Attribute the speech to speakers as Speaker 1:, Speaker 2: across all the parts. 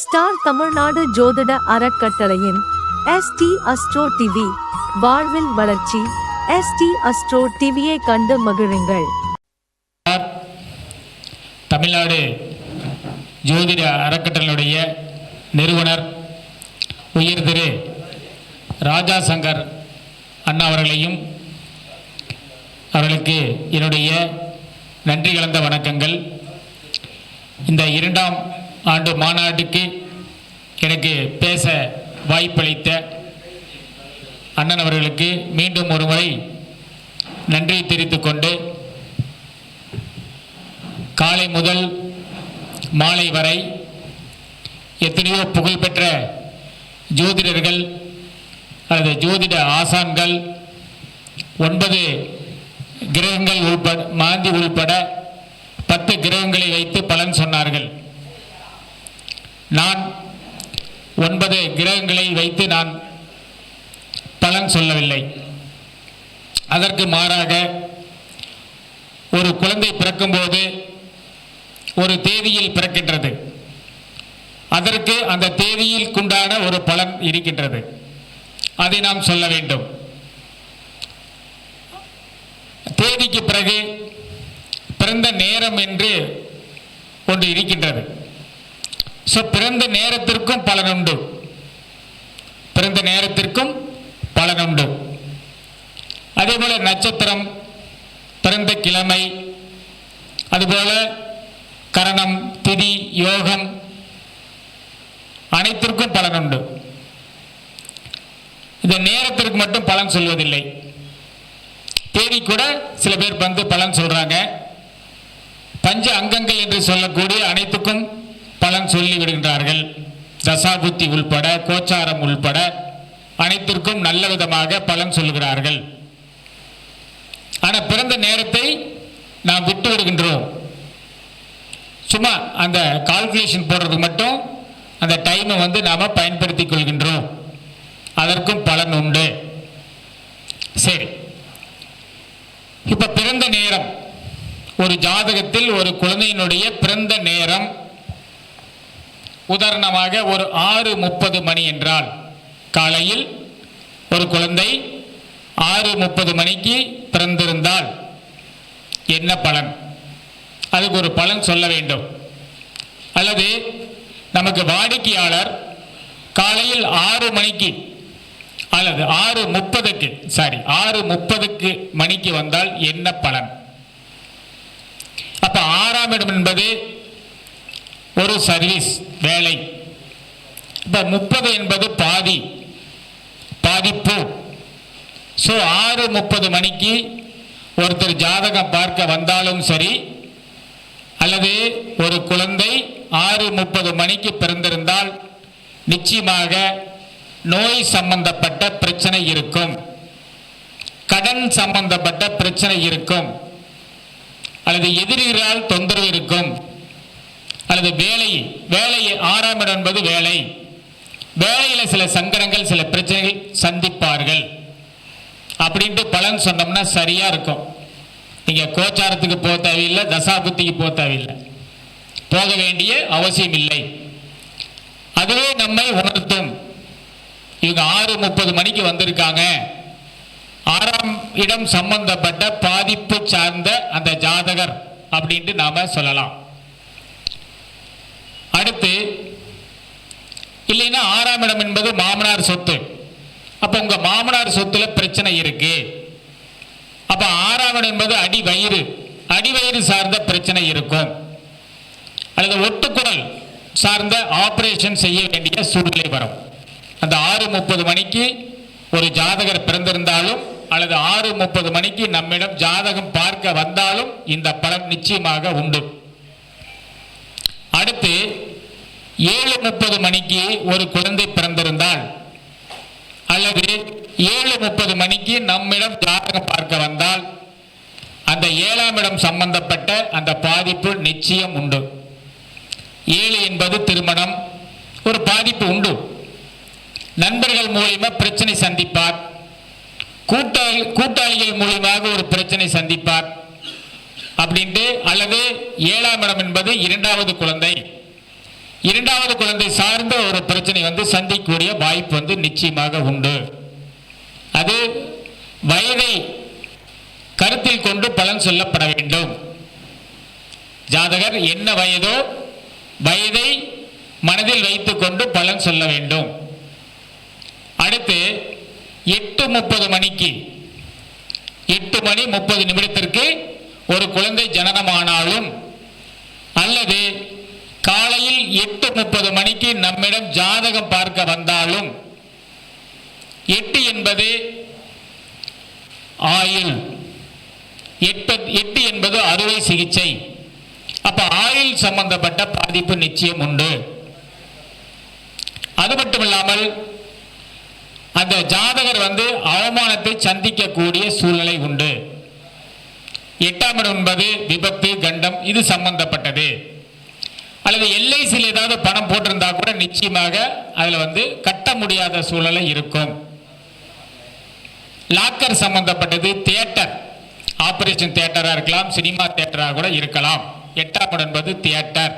Speaker 1: Star Tamil Nadu ஜோதிட அறக்கட்டளையின் ST astro TV வாழ்வில் வளர்ச்சி. எஸ்டி அஸ்ட்ரோ டிவியை கண்டு மகிழுங்கள்.
Speaker 2: தமிழ்நாடு ஜோதிட அறக்கட்டளையுடைய நிறுவனர் உயர் திரு ராஜா சங்கர் அண்ணா அவர்களையும் அவர்களுக்கு என்னுடைய நன்றி கலந்த வணக்கங்கள். இந்த இரண்டாம் ஆண்டு மாநாட்டுக்கு எனக்கு பேச வாய்ப்பளித்த அண்ணன் அவர்களுக்கு மீண்டும் ஒரு முறை நன்றி தெரிவித்துக் கொண்டு காலை முதல் மாலை வரை எத்தனையோ புகழ்பெற்ற ஜோதிடர்கள் அல்லது ஜோதிட ஆசான்கள் ஒன்பது கிரகங்கள் உள்பட மாந்தி உள்பட பத்து கிரகங்களை வைத்து பலன் சொன்னார்கள். நான் ஒன்பது கிரகங்களை வைத்து நான் பலன் சொல்லவில்லை. அதற்கு மாறாக ஒரு குழந்தை பிறக்கும்போது ஒரு தேதியில் பிறக்கின்றது. அதற்கு அந்த தேதியில் குண்டான ஒரு பலன் இருக்கின்றது. அதை நாம் சொல்ல வேண்டும். தேதிக்கு பிறகு பிறந்த நேரம் என்று ஒன்று இருக்கின்றது. ஸோ பிறந்த நேரத்திற்கும் பலன் உண்டு. பிறந்த நேரத்திற்கும் பலன் உண்டு. அதே போல நட்சத்திரம் பிறந்த கிழமை அதுபோல கரணம் திதி யோகம் அனைத்திற்கும் பலன் உண்டு. இந்த நேரத்திற்கு மட்டும் பலன் சொல்வதில்லை. தேதி கூட சில பேர் வந்து பலன் சொல்றாங்க. பஞ்ச அங்கங்கள் என்று சொல்லக்கூடிய அனைத்துக்கும் பலன் சொல்லிவிடுகின்றார்கள் தசாபுத்தி உள்பட கோச்சாரம் உள்பட அனைத்திற்கும் நல்ல விதமாக பலன் சொல்லுகிறார்கள். ஆனால் பிறந்த நேரத்தை நாம் விட்டு விடுகின்றோம். சும்மா அந்த கால்குலேஷன் போடுறதுக்கு மட்டும் அந்த டைமை வந்து நாம் பயன்படுத்திக் கொள்கின்றோம். அதற்கும் பலன் உண்டு. சரி. இப்போ பிறந்த நேரம். ஒரு ஜாதகத்தில் ஒரு குழந்தையினுடைய பிறந்த நேரம். உதாரணமாக ஒரு ஆறு முப்பது மணி என்றால் காலையில் ஒரு குழந்தை ஆறு முப்பது மணிக்கு பிறந்திருந்தால் என்ன பலன்? அதுக்கு ஒரு பலன் சொல்ல வேண்டும். அல்லது நமக்கு வாடிக்கையாளர் காலையில் ஆறு மணிக்கு அல்லது ஆறு முப்பதுக்கு சாரி ஆறு முப்பதுக்கு மணிக்கு வந்தால் என்ன பலன்? அப்ப ஆறாம் இடம் என்பது ஒரு சர்வீஸ் வேலை. இப்போ முப்பது என்பது பாதி. பாதிப்பு. ஸோ ஆறு முப்பது மணிக்கு ஒருத்தர் ஜாதகம் பார்க்க வந்தாலும் சரி அல்லது ஒரு குழந்தை ஆறு முப்பது மணிக்கு பிறந்திருந்தால் நிச்சயமாக நோய் சம்பந்தப்பட்ட பிரச்சனை இருக்கும். கடன் சம்பந்தப்பட்ட பிரச்சனை இருக்கும். அல்லது எதிரிகளால் தொந்தரவு இருக்கும். அல்லது வேலை வேலை ஆறாம் இடம் என்பது வேலை. வேலையில் சில சங்கடங்கள் சில பிரச்சனைகள் சந்திப்பார்கள். அப்படின்ட்டு பலன் சொன்னோம்னா சரியா இருக்கும். நீங்க கோச்சாரத்துக்கு போக தேவையில்லை தசாபுத்திக்கு போக தேவையில்லை. போக வேண்டிய அவசியம் இல்லை. அதுவே நம்மை உணர்த்தும். இவங்க ஆறு முப்பது மணிக்கு வந்திருக்காங்க. ஆறாம் இடம் சம்பந்தப்பட்ட பாதிப்பு சார்ந்த அந்த ஜாதகர் அப்படின்ட்டு நாம சொல்லலாம். அடுத்து இல்லைன்னா ஆறாம் இடம் என்பது மாமனார் சொத்து. அப்ப உங்க மாமனார் சொத்துல பிரச்சனை இருக்கு. அப்ப ஆறாம் இடம் என்பது அடி வயிறு. அடி வயிறு சார்ந்த பிரச்சனை இருக்கும். அல்லது ஒட்டுக்குடல் சார்ந்த ஆபரேஷன் செய்ய வேண்டிய சூழ்நிலை வரும். அந்த ஆறு முப்பது மணிக்கு ஒரு ஜாதகர் பிறந்திருந்தாலும் அல்லது ஆறு முப்பது மணிக்கு நம்மிடம் ஜாதகம் பார்க்க வந்தாலும் இந்த பலன் நிச்சயமாக உண்டு. அடுத்து ஏழு முப்பது மணிக்கு ஒரு குழந்தை பிறந்திருந்தால் அல்லது ஏழு முப்பது மணிக்கு நம்மிடம் ஜாதகம் பார்க்க வந்தால் அந்த ஏழாம் இடம் சம்பந்தப்பட்ட அந்த பாதிப்பு நிச்சயம் உண்டு. ஏழு என்பது திருமணம் ஒரு பாதிப்பு உண்டு. நண்பர்கள் மூலியமா பிரச்சனை சந்திப்பார். கூட்டாளி கூட்டாளிகள் மூலியமாக ஒரு பிரச்சனை சந்திப்பார். அப்படின்ட்டு அல்லது ஏழாம் இடம் என்பது இரண்டாவது குழந்தை. இரண்டாவது குழந்தை சார்ந்த ஒரு பிரச்சனை வந்து சந்திக்கக்கூடிய வாய்ப்பு வந்து நிச்சயமாக உண்டு. அது வயதை கருத்தில் கொண்டு பலன் சொல்லப்பட வேண்டும். ஜாதகர் என்ன வயதோ வயதை மனதில் வைத்துக்கொண்டு பலன் சொல்ல வேண்டும். அடுத்து எட்டு முப்பது மணிக்கு எட்டு மணி முப்பது நிமிடத்திற்கு ஒரு குழந்தை ஜனனமானாலும் காலையில் எட்டு முப்பது மணிக்கு நம்மிடம் ஜாதகம் பார்க்க வந்தாலும் எட்டு என்பது ஆயுள். எட்டு என்பது அறுவை சிகிச்சை. அப்ப ஆயுள் சம்பந்தப்பட்ட பாதிப்பு நிச்சயம் உண்டு. அது மட்டுமில்லாமல் அந்த ஜாதகர் வந்து அவமானத்தை சந்திக்கக்கூடிய சூழ்நிலை உண்டு. எட்டாம் இடம் என்பது விபத்து கண்டம் இது சம்பந்தப்பட்டது. அல்லது எல்ஐசியில் ஏதாவது பணம் போட்டிருந்தா கூட நிச்சயமாக அதில் வந்து கட்ட முடியாத சூழலை இருக்கும். லாக்கர் சம்பந்தப்பட்டது தியேட்டர். ஆபரேஷன் தியேட்டராக இருக்கலாம் சினிமா தியேட்டராக கூட இருக்கலாம். எட்டாம் இடம் என்பது தியேட்டர்.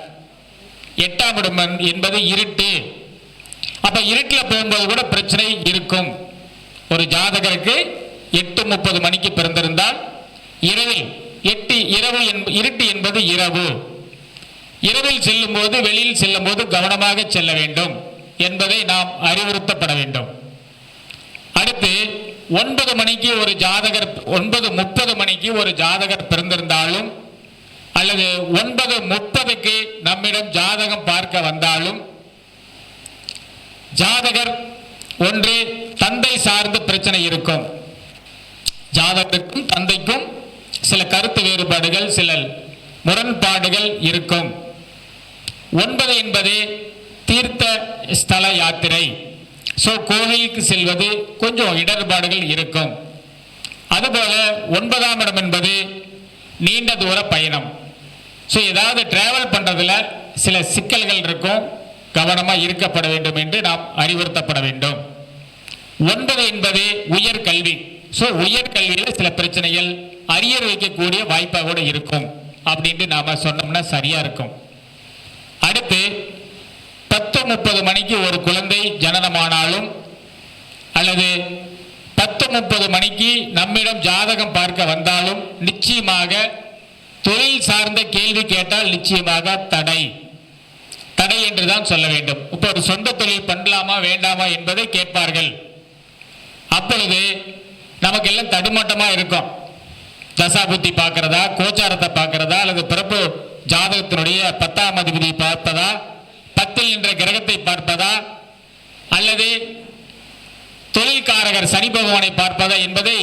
Speaker 2: எட்டாம் இடம் என்பது இருட்டு. அப்போ இருட்டில் போகும்போது கூட பிரச்சனை இருக்கும். ஒரு ஜாதகருக்கு எட்டு முப்பது மணிக்கு பிறந்திருந்தால் இரவில் எட்டு இரவு என்ப இருட்டு என்பது இரவு. இரவில் செல்லும்போது வெளியில் செல்லும் போது கவனமாக செல்ல வேண்டும் என்பதை நாம் அறிவுறுத்தப்பட வேண்டும். அடுத்து ஒன்பது மணிக்கு ஒரு ஜாதகர் ஒன்பது முப்பது மணிக்கு ஒரு ஜாதகர் பிறந்திருந்தாலும் அல்லது ஒன்பது முப்பதுக்கு நம்மிடம் ஜாதகம் பார்க்க வந்தாலும் ஜாதகர் ஒன்று தந்தை சார்ந்த பிரச்சனை இருக்கும். ஜாதகருக்கும் தந்தைக்கும் சில கருத்து வேறுபாடுகள் சில முரண்பாடுகள் இருக்கும். ஒன்பது என்பது தீர்த்த ஸ்தல யாத்திரை. ஸோ கோவிலுக்கு செல்வது கொஞ்சம் இடர்பாடுகள் இருக்கும். அதுபோல ஒன்பதாம் இடம் என்பது நீண்ட தூர பயணம். ஸோ ஏதாவது டிராவல் பண்ணுறதுல சில சிக்கல்கள் இருக்கும். கவனமாக இருக்கப்பட வேண்டும் என்று நாம் அறிவுறுத்தப்பட வேண்டும். ஒன்பது என்பது உயர்கல்வி ஸோ உயர்கல்வியில் சில பிரச்சனைகள் அரியர் வைக்கக்கூடிய வாய்ப்பாக கூட இருக்கும். அப்படின்ட்டு நாம் சொன்னோம்னா சரியாக இருக்கும். அடுத்து பத்து முப்பது மணிக்கு ஒரு குழந்தை ஜனனமானாலும் அல்லது பத்து முப்பது மணிக்கு நம்மிடம் ஜாதகம் பார்க்க வந்தாலும் நிச்சயமாக தொழில் சார்ந்த கேள்வி கேட்டால் நிச்சயமாக தடை. தடை என்று தான் சொல்ல வேண்டும். இப்போ ஒரு சொந்த தொழில் பண்ணலாமா வேண்டாமா என்பதை கேட்பார்கள். அப்பொழுது நமக்கு எல்லாம் தடுமாட்டமா இருக்கும். தசாபுத்தி பார்க்கறதா கோச்சாரத்தை பார்க்கறதா அல்லது பிறப்பு ஜாதகத்தினுடைய பத்தாம் அதிபதி பார்ப்பதா? பத்தில் நின்ற கிரகத்தை பார்ப்பதா? அல்லது தொழில்காரகர் சனி பகவானை பார்ப்பதா என்பதை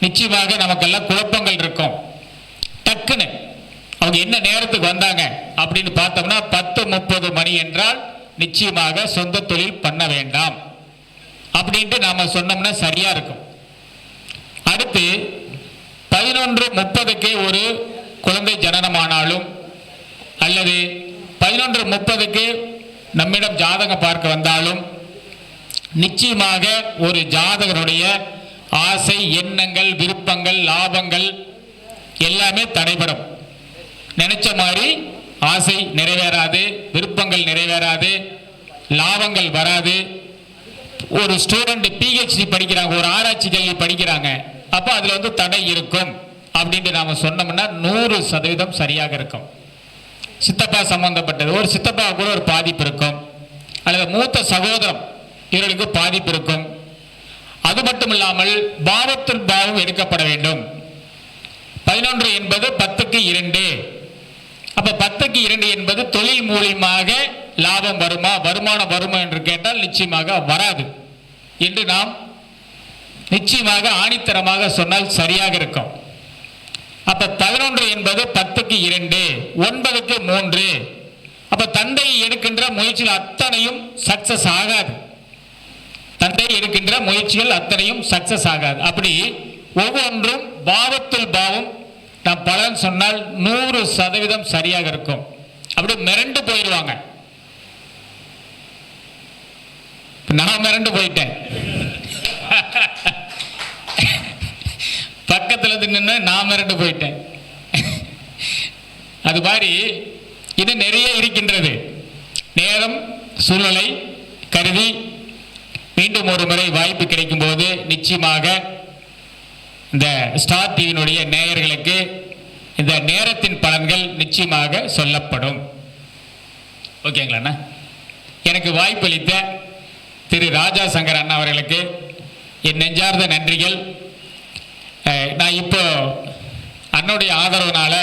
Speaker 2: நிச்சயமாக நமக்கெல்லாம் குழப்பங்கள் இருக்கும். டக்குன்னு அவங்க என்ன நேரத்துக்கு வந்தாங்க அப்படின்னு பார்த்தோம்னா பத்து முப்பது மணி என்றால் நிச்சயமாக சொந்த தொழில் பண்ண வேண்டாம். அப்படின்ட்டு நாம சொன்னோம்னா சரியா இருக்கும். அடுத்து பதினொன்று முப்பதுக்கு ஒரு குழந்தை ஜனனமானாலும் அல்லது பதினொன்று முப்பதுக்கு நம்மிடம் ஜாதகம் பார்க்க வந்தாலும் நிச்சயமாக ஒரு ஜாதகருடைய ஆசை எண்ணங்கள் விருப்பங்கள் லாபங்கள் எல்லாமே தடைபடும். நினைச்ச மாதிரி ஆசை நிறைவேறாது விருப்பங்கள் நிறைவேறாது லாபங்கள் வராது. ஒரு ஸ்டூடெண்ட் பிஹெச்டி படிக்கிறாங்க ஒரு ஆராய்ச்சி கல்வி படிக்கிறாங்க அப்போ அதில் வந்து தடை இருக்கும். அப்படின்ட்டு நாம் சொன்னோம்னா நூறு சதவீதம் சரியாக இருக்கும். சித்தப்பா சம்பந்தப்பட்டது. ஒரு சித்தப்பா கூட ஒரு பாதிப்பு இருக்கும். அல்லது மூத்த சகோதரம் இவர்களுக்கு பாதிப்பு இருக்கும். அது மட்டும் இல்லாமல் பாவத்தின் பாவம் எடுக்கப்பட வேண்டும். பதினொன்று என்பது பத்துக்கு இரண்டு. அப்ப பத்துக்கு இரண்டு என்பது தொழில் மூலியமாக லாபம் வருமா? வருமானம் வருமா என்று கேட்டால் நிச்சயமாக வராது. என்று நாம் நிச்சயமாக ஆணித்தரமாக சொன்னால் சரியாக இருக்கும். அப்ப பதினொன்று என்பது பத்துக்கு இரண்டு ஒன்பதுக்கு மூன்று. அப்ப தந்தை எடுக்கின்ற முயற்சிகள் அத்தனையும் சக்சஸ் ஆகாது. தந்தை எடுக்கின்ற முயற்சிகள் அத்தனையும் சக்சஸ் ஆகாது. அப்படி ஒவ்வொன்றும் பாவத்தில் பாவம். நான் பலன் சொன்னால் நூறு சதவீதம் சரியாக இருக்கும். அப்படி மிரண்டு போயிடுவாங்க நான் மிரண்டு போயிட்டேன். பக்கத்தில் நின்று நான் மிரட்டு போயிட்டேன். அது மாதிரி இது நிறைய இருக்கின்றது. நேரம் சூழ்நிலை கருதி மீண்டும் ஒரு முறை வாய்ப்பு கிடைக்கும் போது நிச்சயமாக இந்த ஸ்டார் டிவியினுடைய நேயர்களுக்கு இந்த நேரத்தின் பலன்கள் நிச்சயமாக சொல்லப்படும். ஓகேங்களாண்ணா எனக்கு வாய்ப்பளித்த திரு ராஜா சங்கர் அண்ணா அவர்களுக்கு என் நெஞ்சார்ந்த நன்றிகள். நான் இப்போ அன்னுடைய ஆதரவுனால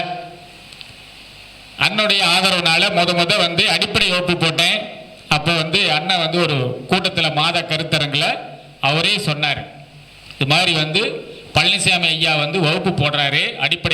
Speaker 2: அன்னுடைய ஆதரவுனால முத முத வந்து அடிப்படை வகுப்பு போட்டேன். அப்போ வந்து அண்ணன் வந்து ஒரு கூட்டத்தில் மாத கருத்தரங்கில் அவரே சொன்னார். இது மாதிரி வந்து பழனிசாமி ஐயா வந்து வகுப்பு போடுறாரு அடிப்படை